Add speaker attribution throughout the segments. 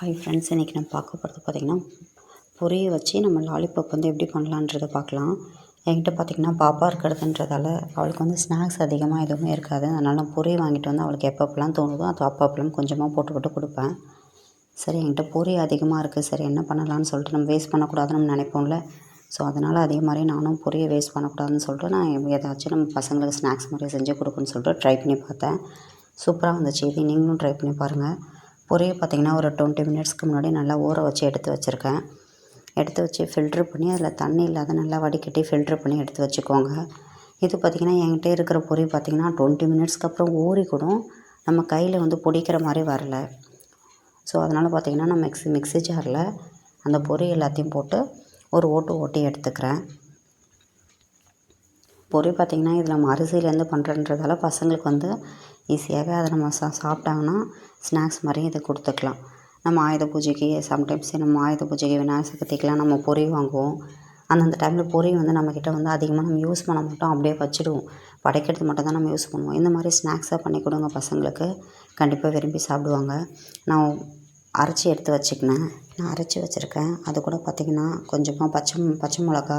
Speaker 1: Hi friends இன்றைக்கி நம்ம பார்க்க போகிறது பார்த்திங்கன்னா பொரிய வச்சு நம்ம லாலிபாப் வந்து எப்படி பண்ணலான்றதை பார்க்கலாம். என்கிட்ட பார்த்திங்கன்னா பாப்பா இருக்கிறதுன்றதால அவளுக்கு வந்து ஸ்நாக்ஸ் அதிகமாக எதுவுமே இருக்காது. அதனால் நான் பொரி வாங்கிட்டு வந்து அவளுக்கு எப்பப்பெல்லாம் தோணுதோ அது அப்பப்போலாம் கொஞ்சமாக போட்டு போட்டு கொடுப்பேன். சரி என்கிட்ட பொரிய அதிகமாக இருக்குது சரி என்ன பண்ணலான்னு சொல்லிட்டு நம்ம வேஸ்ட் பண்ணக்கூடாதுன்னு நம்ம நினைப்போம்ல. ஸோ அதனால் அதே மாதிரி நானும் பொரிய வேஸ்ட் பண்ணக்கூடாதுன்னு சொல்லிட்டு நான் ஏதாச்சும் நம்ம பசங்களுக்கு ஸ்நாக்ஸ் மாதிரி செஞ்சு கொடுக்குன்னு சொல்லிட்டு ட்ரை பண்ணி பார்த்தேன். சூப்பராக வந்துச்சு. இது நீங்களும் ட்ரை பண்ணி பாருங்கள் பொரியை பார்த்திங்கன்னா ஒரு டுவெண்ட்டி மினிட்ஸ்க்கு முன்னாடி நல்லா ஊற வச்சு எடுத்து வச்சுருக்கேன். எடுத்து வச்சு ஃபில்ட்ரு பண்ணி அதில் தண்ணி இல்லாத நல்லா வடிகட்டி ஃபில்ட்ரு பண்ணி எடுத்து வச்சுக்கோங்க. இது பார்த்திங்கன்னா என்கிட்ட இருக்கிற பொரி பார்த்திங்கன்னா டுவெண்ட்டி மினிட்ஸ்க்கு அப்புறம் ஊறி கூட நம்ம கையில் வந்து பிடிக்கிற மாதிரி வரல. ஸோ அதனால் பார்த்திங்கன்னா நான் மிக்ஸி மிக்ஸி ஜாரில் அந்த பொரி எல்லாத்தையும் போட்டு ஒரு ஓட்டு ஓட்டி எடுத்துக்கிறேன். பொரி பார்த்திங்கன்னா இதில் நம்ம அரிசியிலேருந்து பண்ணுறன்றதால பசங்களுக்கு வந்து ஈஸியாகவே அதை நம்ம சா சாப்பிட்டாங்கன்னா ஸ்நாக்ஸ் மாதிரி இதை கொடுத்துக்கலாம். நம்ம ஆயுத பூஜைக்கு சம்டைம்ஸ் நம்ம ஆயுத பூஜைக்கு விநாயகர் சதுர்த்திக்கெலாம் நம்ம பொரி வாங்குவோம். அந்தந்த டைமில் பொரி வந்து நம்மக்கிட்ட வந்து அதிகமாக நம்ம யூஸ் பண்ண மாட்டோம். அப்படியே வச்சுடுவோம். படைக்கிறது மட்டும் தான் நம்ம யூஸ் பண்ணுவோம். இந்த மாதிரி ஸ்நாக்ஸாக பண்ணி கொடுங்க பசங்களுக்கு. கண்டிப்பாக விரும்பி சாப்பிடுவாங்க. நான் அரைச்சி எடுத்து வச்சுக்கினேன். நான் அரைச்சி வச்சுருக்கேன். அது கூட பார்த்திங்கன்னா கொஞ்சமாக பச்சை பச்சை மிளகா.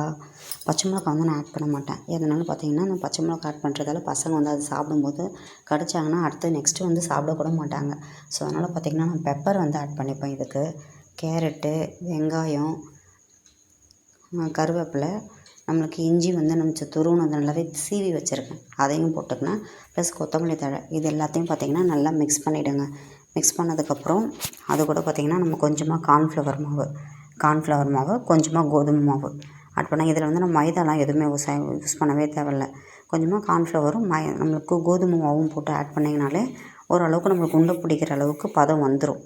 Speaker 1: பச்சை மிளகா வந்து நான் ஆட் பண்ண மாட்டேன். எதனால பார்த்திங்கன்னா நான் பச்சை மிளகா ஆட் பண்ணுறதால பசங்க வந்து அது சாப்பிடும்போது கடிச்சாங்கன்னா அடுத்து நெக்ஸ்ட்டு வந்து சாப்பிடக்கூட மாட்டாங்க. ஸோ அதனால் பார்த்திங்கன்னா நான் பெப்பர் வந்து ஆட் பண்ணிப்பேன் இதுக்கு. கேரட்டு வெங்காயம் கருவேப்பிலை. நம்மளுக்கு இஞ்சி வந்து நம்ம வந்து நல்லாவே சீவி வச்சுருக்கேன். அதையும் போட்டுக்கினேன். ப்ளஸ் கொத்தமல்லி தழை. இது எல்லாத்தையும் பார்த்திங்கன்னா நல்லா மிக்ஸ் பண்ணிவிடுங்க மிக்ஸ் பண்ணதுக்கப்புறம் அது கூட பார்த்திங்கன்னா நம்ம கொஞ்சமாக கார்ன்ஃப்ளவர் மாவு கார்ன்ஃப்ளவர் மாவு கொஞ்சமாக கோதுமை மாவு. ஆட் பண்ணால் இதில் வந்து நம்ம மைதாலாம் எதுவுமே யூஸ் யூஸ் பண்ணவே தேவையில்ல. கொஞ்சமாக கார்ன்ஃப்ளவரும் மை நம்மளுக்கு கோதுமை மாவும் போட்டு ஆட் பண்ணிங்கனாலே ஓரளவுக்கு நம்மளுக்கு உண்டை பிடிக்கிற அளவுக்கு பதம் வந்துடும்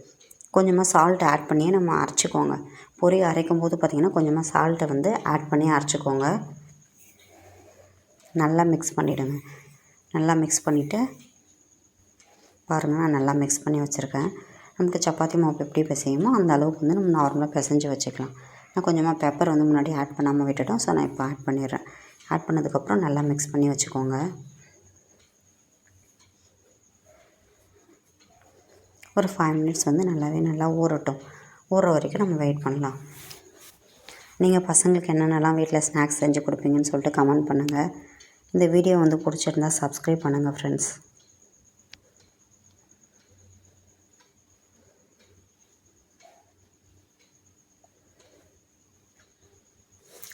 Speaker 1: கொஞ்சமாக சால்ட் ஆட் பண்ணியே நம்ம அரைச்சிக்கோங்க. பொறி அரைக்கும் போது பார்த்திங்கன்னா கொஞ்சமாக சால்ட்டை வந்து ஆட் பண்ணி அரைச்சிக்கோங்க. நல்லா மிக்ஸ் பண்ணிவிடுங்க நல்லா மிக்ஸ் பண்ணிவிட்டு பாருங்கள் நான் நல்லா மிக்ஸ் பண்ணி வச்சுருக்கேன். நமக்கு சப்பாத்தி மாவு எப்படி பிசையுமோ அந்த அளவுக்கு வந்து நம்ம நார்மலாக பிசைஞ்சு வச்சுக்கலாம். நான் கொஞ்சமாக பெப்பர் வந்து முன்னாடி ஆட் பண்ணாமல் விட்டுட்டோம். ஸோ நான் இப்போ ஆட் பண்ணிடுறேன். ஆட் பண்ணதுக்கப்புறம் நல்லா மிக்ஸ் பண்ணி வச்சுக்கோங்க. ஒரு ஃபைவ் மினிட்ஸ் வந்து நல்லாவே நல்லா ஊறட்டும். ஊற வரைக்கும் நம்ம வெயிட் பண்ணலாம். நீங்கள் பசங்களுக்கு என்னென்னலாம் வீட்டில் ஸ்நாக்ஸ் செஞ்சு கொடுப்பீங்கன்னு சொல்லிட்டு கமெண்ட் பண்ணுங்கள் இந்த வீடியோ வந்து பிடிச்சிருந்தா சப்ஸ்கிரைப் பண்ணுங்கள் ஃப்ரெண்ட்ஸ்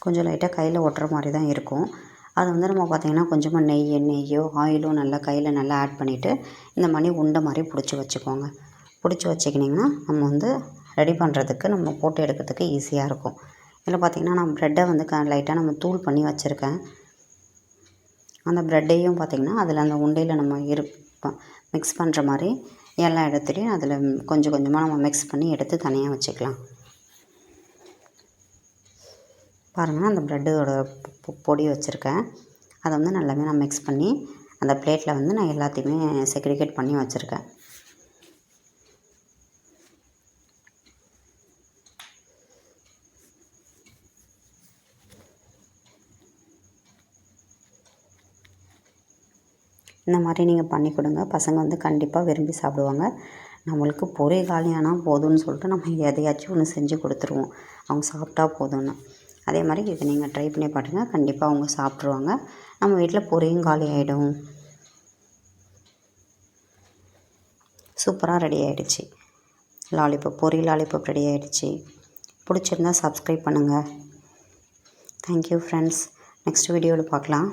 Speaker 1: கொஞ்சம் லைட்டாக கையில் ஒட்டுற மாதிரி தான் இருக்கும். அதை வந்து நம்ம பார்த்திங்கன்னா கொஞ்சமாக நெய் நெய்யோ ஆயிலோ நல்லா கையில் நல்லா ஆட் பண்ணிவிட்டு இந்த மாதிரி உண்டை மாதிரி பிடிச்சி வச்சுக்கோங்க. பிடிச்சி வச்சுக்கினிங்கன்னா நம்ம வந்து ரெடி பண்ணுறதுக்கு நம்ம போட்டு எடுக்கிறதுக்கு ஈஸியாக இருக்கும். இதில் பார்த்திங்கன்னா நான் ப்ரெட்டை வந்து க லைட்டாக நம்ம தூள் பண்ணி வச்சுருக்கேன். அந்த ப்ரெட்டையும் பார்த்திங்கன்னா அதில் அந்த உண்டையில் நம்ம இரு மிக்ஸ் பண்ணுற மாதிரி எல்லா இடத்துலையும் அதில் கொஞ்சம் கொஞ்சமாக நம்ம மிக்ஸ் பண்ணி எடுத்து தனியாக வச்சுக்கலாம். பாருங்கள் அந்த ப்ரெட்டோட பொடி வச்சுருக்கேன். அதை வந்து நல்லாவே நான் மிக்ஸ் பண்ணி அந்த பிளேட்டில் வந்து நான் எல்லாத்தையுமே செக்ரிகேட் பண்ணி வச்சுருக்கேன். இந்த மாதிரி நீங்கள் பண்ணி கொடுங்க. பசங்க வந்து கண்டிப்பாக விரும்பி சாப்பிடுவாங்க. நம்மளுக்கு பொரி காலியானால் போதும்னு சொல்லிட்டு நம்ம எதையாச்சும் ஒன்று செஞ்சு கொடுத்துருவோம். அவங்க சாப்பிட்டா போதும்னு. அதே மாதிரி இதை நீங்கள் ட்ரை பண்ணி பாருங்கள் கண்டிப்பாக அவங்க சாப்பிட்ருவாங்க நம்ம வீட்டில் பொரியும் காலி ஆகிடும் சூப்பராக ரெடி ஆகிடுச்சி லாலிபப் பொரி லாலிபப் ரெடி ஆகிடுச்சி பிடிச்சிருந்தா சப்ஸ்கிரைப் பண்ணுங்கள் தேங்க்யூ ஃப்ரெண்ட்ஸ் நெக்ஸ்ட் வீடியோவில் பார்க்கலாம்.